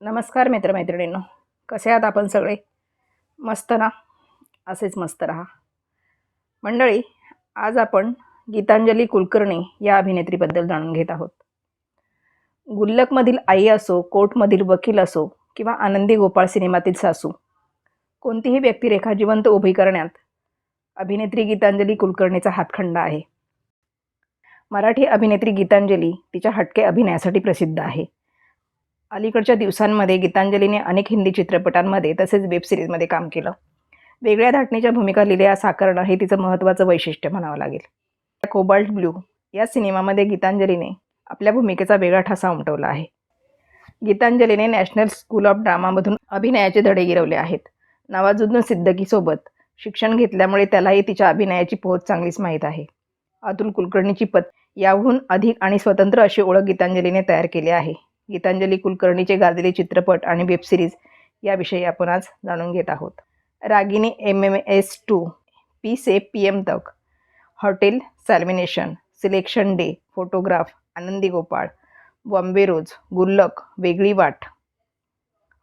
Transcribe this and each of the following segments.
नमस्कार मित्रमैत्रिणींनो. कसे आहात आपण सगळे? मस्त ना? असेच मस्त राहा. मंडळी आज आपण गीतांजली कुलकर्णी या अभिनेत्रीबद्दल जाणून घेत आहोत. गुल्लकमधील आई असो कोर्टमधील वकील असो किंवा आनंदी गोपाळ सिनेमातील सासू कोणतीही व्यक्तिरेखा जिवंत उभी करण्यात अभिनेत्री गीतांजली कुलकर्णीचा हातखंडा आहे. मराठी अभिनेत्री गीतांजली तिच्या हटके अभिनयासाठी प्रसिद्ध आहे. अलीकडच्या दिवसांमध्ये गीतांजलीने अनेक हिंदी चित्रपटांमध्ये तसेच वेबसिरीजमध्ये काम केलं. वेगळ्या धाटणीच्या भूमिका लिहिल्या साकारणं हे तिचं महत्त्वाचं वैशिष्ट्य म्हणावं लागेल. कोबाल्ट ब्ल्यू या सिनेमामध्ये गीतांजलीने आपल्या भूमिकेचा वेगळा ठसा उमटवला आहे. गीतांजलीने नॅशनल स्कूल ऑफ ड्रामामधून अभिनयाचे धडे गिरवले आहेत. नवाजुद्दीन सिद्दकीसोबत शिक्षण घेतल्यामुळे त्यालाही तिच्या अभिनयाची पोहोच चांगलीच माहीत आहे. अतुल कुलकर्णीची पत याहून अधिक आणि स्वतंत्र अशी ओळख गीतांजलीने तयार केली आहे. गीतांजली कुलकर्णीचे गाजलेले चित्रपट आणि वेबसिरीज याविषयी आपण आज जाणून घेत आहोत. Ragini M M S two P से पी एम तक. Hotel सॅल्मिनेशन selection day photograph Anandi Gopal. Bombay rose Gullak वेगळी वाट.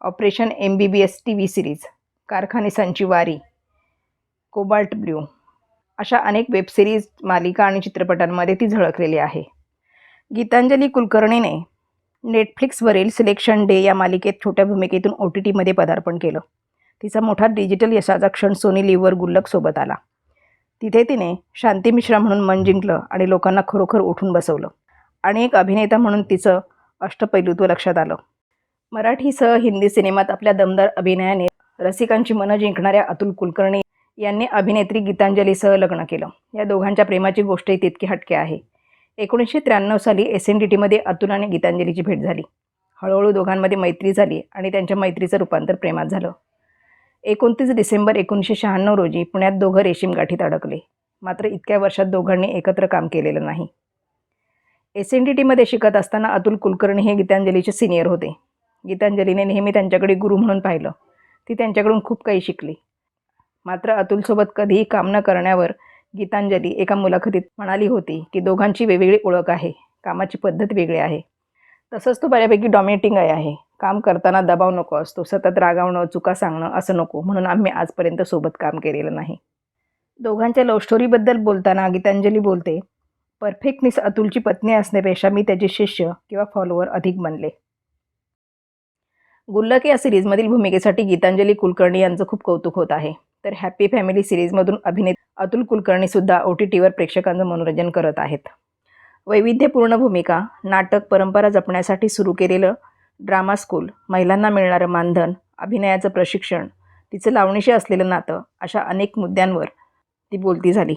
Operation M B B S T V series कारखानिसांची वारी. Cobalt blue. अशा अनेक वेबसिरीज मालिका आणि चित्रपटांमध्ये ती झळकलेली आहे. गीतांजली कुलकर्णीने नेटफ्लिक्सवरील सिलेक्शन डे या मालिकेत छोट्या भूमिकेतून ओ टी टीमध्ये पदार्पण केलं. तिचा मोठा डिजिटल यशाचा क्षण सोनी लिव्हर गुल्लकसोबत आला. तिथे तिने शांती मिश्रा म्हणून मन जिंकलं आणि लोकांना खरोखर उठून बसवलं. आणि एक अभिनेता म्हणून तिचं अष्टपैलुत्व लक्षात आलं. मराठीसह हिंदी सिनेमात आपल्या दमदार अभिनयाने रसिकांची मनं जिंकणाऱ्या अतुल कुलकर्णी यांनी अभिनेत्री गीतांजलीसह लग्न केलं. या दोघांच्या प्रेमाची गोष्टही तितकी हटके आहे. एकोणीसशे त्र्याण्णव साली एस एन डी टीमध्ये अतुल आणि गीतांजलीची भेट झाली. हळूहळू दोघांमध्ये मैत्री झाली आणि त्यांच्या मैत्रीचं रूपांतर प्रेमात झालं. एकोणतीस डिसेंबर एकोणीसशे शहाण्णव रोजी पुण्यात दोघं रेशीम गाठीत अडकले. मात्र इतक्या वर्षात दोघांनी एकत्र काम केलेलं नाही. एस एन डी टीमध्ये शिकत असताना अतुल कुलकर्णी हे गीतांजलीचे सिनियर होते. गीतांजलीने नेहमी त्यांच्याकडे गुरु म्हणून पाहिलं. ती त्यांच्याकडून खूप काही शिकली. मात्र अतुलसोबत कधीही काम न करण्यावर गीतांजली एका मुलाखतीत म्हणाली होती की दोघांची वेगवेगळी ओळख आहे कामाची पद्धत वेगळी आहे. तसंच तो बऱ्यापैकी डॉमिनेटिंग आहे काम करताना दबाव नको असतो सतत रागावणं चुका सांगणं असं नको म्हणून आम्ही आजपर्यंत सोबत काम केलेलं नाही. दोघांच्या लव्ह स्टोरीबद्दल बोलताना गीतांजली बोलते परफेक्टनीस अतुलची पत्नी असण्यापेक्षा मी त्याचे शिष्य किंवा फॉलोअर अधिक बनले. गुल्लक या सिरीजमधील भूमिकेसाठी गीतांजली कुलकर्णी यांचं खूप कौतुक होत आहे. तर हॅपी फॅमिली सिरीजमधून अभिनेत अतुल कुलकर्णीसुद्धा ओ टी टीवर प्रेक्षकांचं मनोरंजन करत आहेत. वैविध्यपूर्ण भूमिका नाटक परंपरा जपण्यासाठी सुरू केलेलं ड्रामा स्कूल महिलांना मिळणारं मानधन अभिनयाचं प्रशिक्षण तिचं लावणीशी असलेलं नातं अशा अनेक मुद्द्यांवर ती बोलती झाली.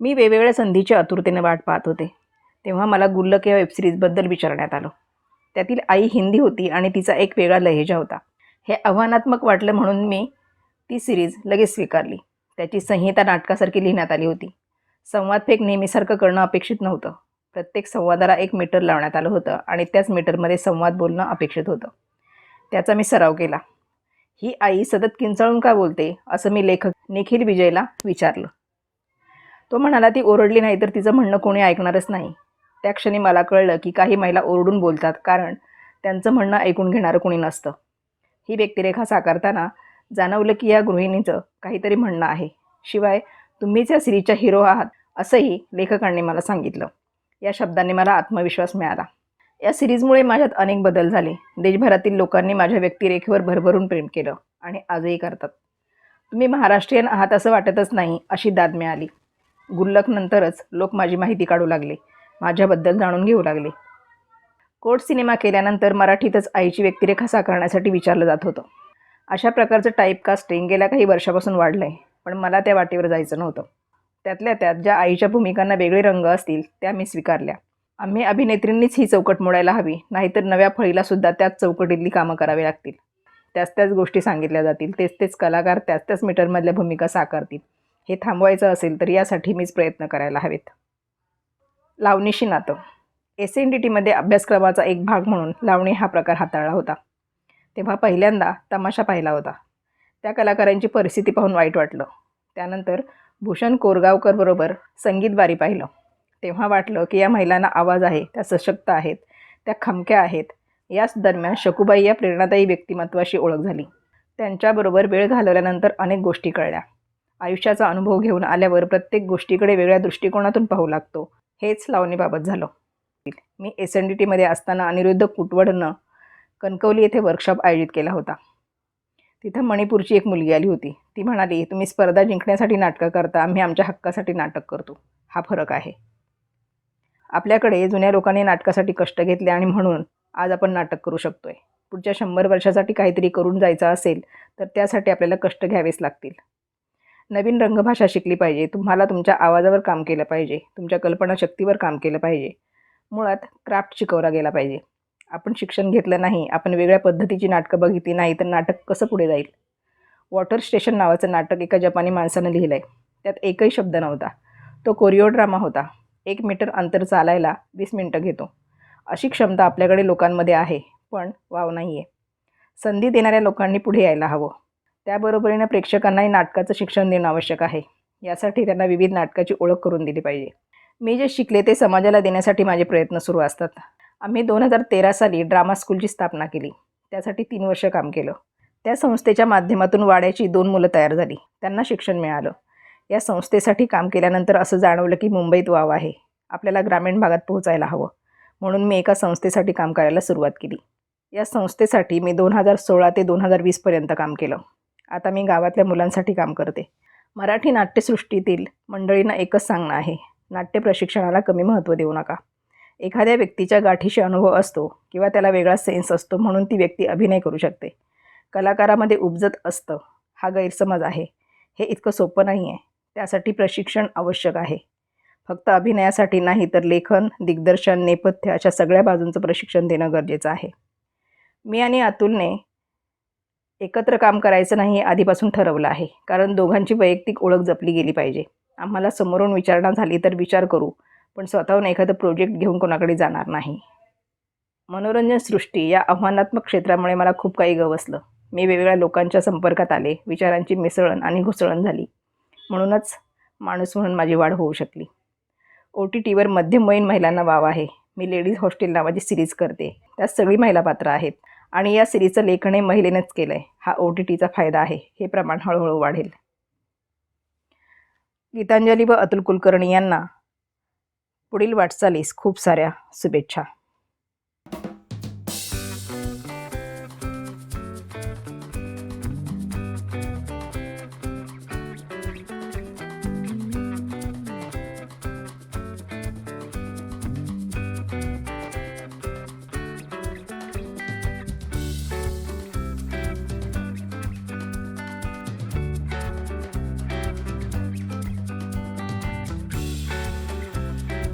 मी वेगवेगळ्या संधीच्या आतुरतेने वाट पाहत होते तेव्हा मला गुल्लक या वेबसिरीजबद्दल विचारण्यात आलं. त्यातील आई हिंदी होती आणि तिचा एक वेगळा लहेजा होता. हे आव्हानात्मक वाटलं म्हणून मी ती सिरीज लगेच स्वीकारली. त्याची संहिता नाटकासारखी लिहिण्यात आली होती. संवादफेक नेहमीसारखं करणं अपेक्षित नव्हतं. प्रत्येक संवादाला एक मीटर लावण्यात आलं होतं आणि त्याच मीटरमध्ये संवाद बोलणं अपेक्षित होतं. त्याचा मी सराव केला. ही आई सतत किंचाळून का बोलते? असं मी लेखक निखिल विजयला विचारलं. तो म्हणाला ती ओरडली नाही तर तिचं म्हणणं कोणी ऐकणारच नाही. त्या क्षणी मला कळलं की काही महिला ओरडून बोलतात कारण त्यांचं म्हणणं ऐकून घेणारं कोणी नसतं. ही व्यक्तिरेखा साकारताना जाणवलं की या गृहिणीचं काहीतरी म्हणणं आहे. शिवाय तुम्हीच या सिरीजच्या हिरो आहात असंही लेखकांनी मला सांगितलं. या शब्दांनी मला आत्मविश्वास मिळाला. या सिरीजमुळे माझ्यात अनेक बदल झाले. देशभरातील लोकांनी माझ्या व्यक्तिरेखेवर भरभरून प्रेम केलं आणि आजही करतात. तुम्ही महाराष्ट्रीयन आहात असं वाटतच नाही अशी दाद मिळाली. गुल्लकनंतरच लोक माझी माहिती काढू लागले. माझ्याबद्दल जाणून घेऊ लागले. कोर्ट सिनेमा केल्यानंतर मराठीतच आईची व्यक्तिरेखा साकारण्यासाठी विचारलं जात होतं. अशा प्रकारचं टाईपकास्टिंग गेल्या काही वर्षापासून वाढलं आहे पण मला त्या वाटेवर जायचं नव्हतं. त्यातल्या त्यात ज्या आईच्या भूमिकांना वेगळे रंग असतील त्या मी स्वीकारल्या. आम्ही अभिनेत्रींनीच ही चौकट मोडायला हवी नाहीतर नव्या फळीलासुद्धा त्याच चौकटीतली कामं करावी लागतील. त्याच त्याच गोष्टी सांगितल्या जातील तेच तेच कलाकार त्याच त्याच मीटरमधल्या भूमिका साकारतील. हे थांबवायचं असेल तर यासाठी मीच प्रयत्न करायला हवेत. लावणीशी नातं. एस एन डी टीमध्ये अभ्यासक्रमाचा एक भाग म्हणून लावणी हा प्रकार हाताळला होता. तेव्हा पहिल्यांदा तमाशा पाहिला होता. त्या कलाकारांची परिस्थिती पाहून वाईट वाटलं. त्यानंतर भूषण कोरगावकरबरोबर संगीतबारी पाहिलं. तेव्हा वाटलं की या महिलांना आवाज आहे त्या सशक्त आहेत त्या खमक्या आहेत. याच दरम्यान शकुबाई या प्रेरणादायी व्यक्तिमत्वाशी ओळख झाली. त्यांच्याबरोबर वेळ घालवल्यानंतर अनेक गोष्टी कळल्या. आयुष्याचा अनुभव घेऊन आल्यावर प्रत्येक गोष्टीकडे वेगळ्या दृष्टिकोनातून पाहू लागतो. हेच लावणीबाबत झालं. मी एस एन डी टीमध्ये असताना अनिरुद्ध कुटवडनं कणकवली येथे वर्कशॉप आयोजित केला होता. तिथं मणिपूरची एक मुलगी आली होती. ती म्हणाली तुम्ही स्पर्धा जिंकण्यासाठी नाटकं करता आम्ही आमच्या हक्कासाठी नाटक करतो. हा फरक आहे. आपल्याकडे जुन्या लोकांनी नाटकासाठी कष्ट घेतले आणि म्हणून आज आपण नाटक करू शकतो आहे पुढच्या शंभर वर्षासाठी काहीतरी करून जायचं असेल तर त्यासाठी आपल्याला कष्ट घ्यावेच लागतील. नवीन रंगभाषा शिकली पाहिजे. तुम्हाला तुमच्या आवाजावर काम केलं पाहिजे. तुमच्या कल्पनाशक्तीवर काम केलं पाहिजे. मुळात क्राफ्ट शिकवला गेला पाहिजे. आपण शिक्षण घेतलं नाही आपण वेगळ्या पद्धतीची नाटकं बघितली नाही तर नाटक कसं पुढे जाईल? वॉटर स्टेशन नावाचं नाटक एका जपानी माणसानं लिहिलं आहे त्यात एकही शब्द नव्हता. तो कोरिओ ड्रामा होता. एक मीटर अंतर चालायला वीस मिनटं घेतो. अशी क्षमता आपल्याकडे लोकांमध्ये आहे पण वाव नाही आहे संधी देणाऱ्या लोकांनी पुढे यायला हवं. त्याबरोबरीनं प्रेक्षकांनाही नाटकाचं शिक्षण देणं आवश्यक आहे. यासाठी त्यांना विविध नाटकाची ओळख करून दिली पाहिजे. मी जे शिकले ते समाजाला देण्यासाठी माझे प्रयत्न सुरू असतात. आम्ही दोन हजार तेरा साली ड्रामा स्कूलची स्थापना केली. त्यासाठी तीन वर्ष काम केलं. त्या संस्थेच्या माध्यमातून वाड्याची दोन मुलं तयार झाली. त्यांना शिक्षण मिळालं. या संस्थेसाठी काम केल्यानंतर असं जाणवलं की मुंबईत वाव आहे. आपल्याला ग्रामीण भागात पोहोचायला हवं. म्हणून मी एका संस्थेसाठी काम करायला सुरुवात केली. या संस्थेसाठी मी दोन हजार सोळा ते दोन हजार वीसपर्यंत काम केलं. आता मी गावातल्या मुलांसाठी काम करते. मराठी नाट्यसृष्टीतील मंडळींना एकच सांगणं आहे. नाट्य प्रशिक्षणाला कमी महत्त्व देऊ नका. एखाद्या व्यक्तीच्या गाठीशी अनुभव असतो किंवा त्याला वेगळा सेन्स असतो म्हणून ती व्यक्ती अभिनय करू शकते. कलाकारामध्ये उपजत असतं हा गैरसमज आहे. हे इतकं सोपं नाही आहे त्यासाठी प्रशिक्षण आवश्यक आहे. फक्त अभिनयासाठी नाही तर लेखन दिग्दर्शन नेपथ्य अशा सगळ्या बाजूंचं प्रशिक्षण देणं गरजेचं आहे. मी आणि अतुलने एकत्र काम करायचं नाही आधीपासून ठरवलं आहे. कारण दोघांची वैयक्तिक ओळख जपली गेली पाहिजे. आम्हाला समोरून विचारणा झाली तर विचार करू. पण स्वतःहून एखादं प्रोजेक्ट घेऊन कोणाकडे जाणार नाही. मनोरंजन सृष्टी या आव्हानात्मक क्षेत्रामुळे मला खूप काही गवसलं. मी वेगवेगळ्या लोकांच्या संपर्कात आले विचारांची मिसळण आणि घुसळण झाली. म्हणूनच माणूस म्हणून माझी वाढ होऊ शकली. ओ टी टीवर मध्यमवयीन महिलांना वाव आहे. मी लेडीज हॉस्टेल नावाची सिरीज करते. त्यात सगळी महिला पात्र आहेत. आणि या सिरीजचं लेखन हे महिलेनंच केलं आहे हा ओ टी टीचा फायदा आहे. हे प्रमाण हळूहळू वाढेल. गीतांजली व अतुल कुलकर्णी यांना पुढील वाटचालीस खूप साऱ्या शुभेच्छा.